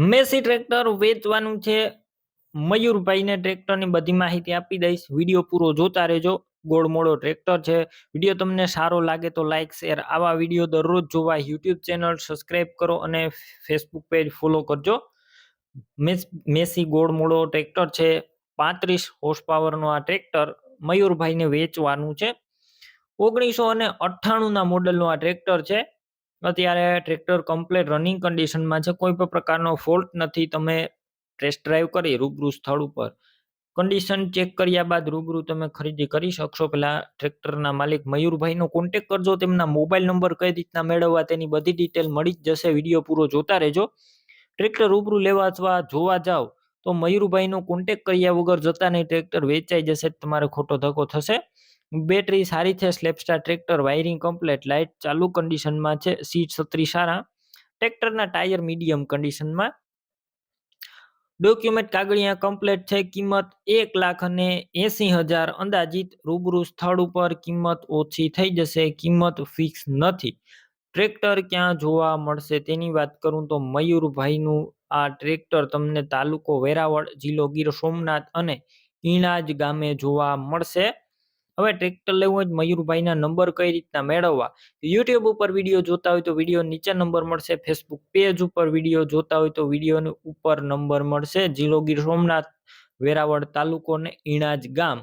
Massey tractor વેચવાનું છે. મયુરભાઈને ટ્રેક્ટરની બધી માહિતી આપી દઈશ. વીડિયો પૂરો જોતા રહેજો. ગોળમોળો ટ્રેક્ટર છે. વીડિયો તમને સારો લાગે તો લાઇક શેર, આવા વીડિયો દરરોજ જોવા યુટ્યુબ ચેનલ સબસ્ક્રાઈબ કરો અને ફેસબુક પેજ ફોલો કરજો. મેસ ગોળમોળો ટ્રેક્ટર છે. પાંત્રીસ હોર્સ પાવરનું આ ટ્રેક્ટર મયુરભાઈને વેચવાનું છે. ઓગણીસો અને અઠ્ઠાણુંના મોડલનું આ ટ્રેક્ટર છે. અત્યારે ટ્રેક્ટર કમ્પ્લેટ રનિંગ કન્ડિશનમાં છે, કોઈ પણ પ્રકારનો ફોલ્ટ નથી, તમે ટેસ્ટ ડ્રાઈવ કરી રૂબરૂ સ્થળ ઉપર. કન્ડિશન ચેક કર્યા બાદ રૂબરૂ તમે ખરીદી કરી શકશો. પહેલા ટ્રેક્ટરના માલિક મયુરભાઈનો કોન્ટેક કરજો, તેમના મોબાઈલ નંબર કઈ રીતના મેળવવા તેની બધી ડિટેલ મળી જ જશે. વીડિયો પૂરો જોતા રહેજો. ટ્રેક્ટર રૂબરૂ લેવા અથવા જોવા જાઓ, તો મયુરભાઈનો કોન્ટેક કર્યા વગર જતા નહીં ટ્રેક્ટર વેચાઈ જશે, તમારે ખોટો ધક્કો થશે. બેટરી સારી છે સ્લેપસ્ટાર ટ્રેક્ટર, વાયરિંગ કમ્પ્લેટ, લાઇટ ચાલુ કન્ડિશનમાં છે, સીટ છત્રી સારા. ટ્રેક્ટરના ટાયર મીડિયમ કન્ડિશનમાં. ડોક્યુમેન્ટ કાગળિયા કમ્પ્લેટ છે, કિંમત એક લાખ અને એસી હજાર. અંદાજિત રૂબરૂ સ્થળ ઉપર કિંમત ઓછી થઈ જશે, કિંમત ફિક્સ નથી. ટ્રેક્ટર ક્યાં જોવા મળશે તેની વાત કરું તો મયુરભાઈનું આ ટ્રેક્ટર તમને તાલુકો વેરાવળ, જિલ્લો ગીર સોમનાથ અને ઈણાજ ગામે જોવા મળશે. હવે ટ્રેક્ટર લેવું હોય મયુરભાઈના નંબર કઈ રીતના મેળવવા? યુટ્યુબ ઉપર વીડિયો જોતા હોય તો વીડિયો નીચે નંબર મળશે ફેસબુક પેજ ઉપર વીડિયો જોતા હોય તો વિડીયોની ઉપર નંબર મળશે જિલ્લો ગીર સોમનાથ, વેરાવળ તાલુકો ને ઈણાજ ગામ.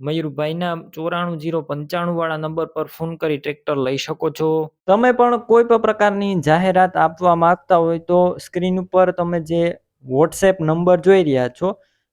મયુરભાઈના ચોરાણું જીરો પંચાણું વાળા નંબર પર ફોન કરી ટ્રેક્ટર લઈ શકો છો. તમે પણ કોઈ પણ પ્રકારની જાહેરાત આપવા માંગતા હોય તો સ્ક્રીન ઉપર તમે જે વોટ્સએપ નંબર જોઈ રહ્યા છો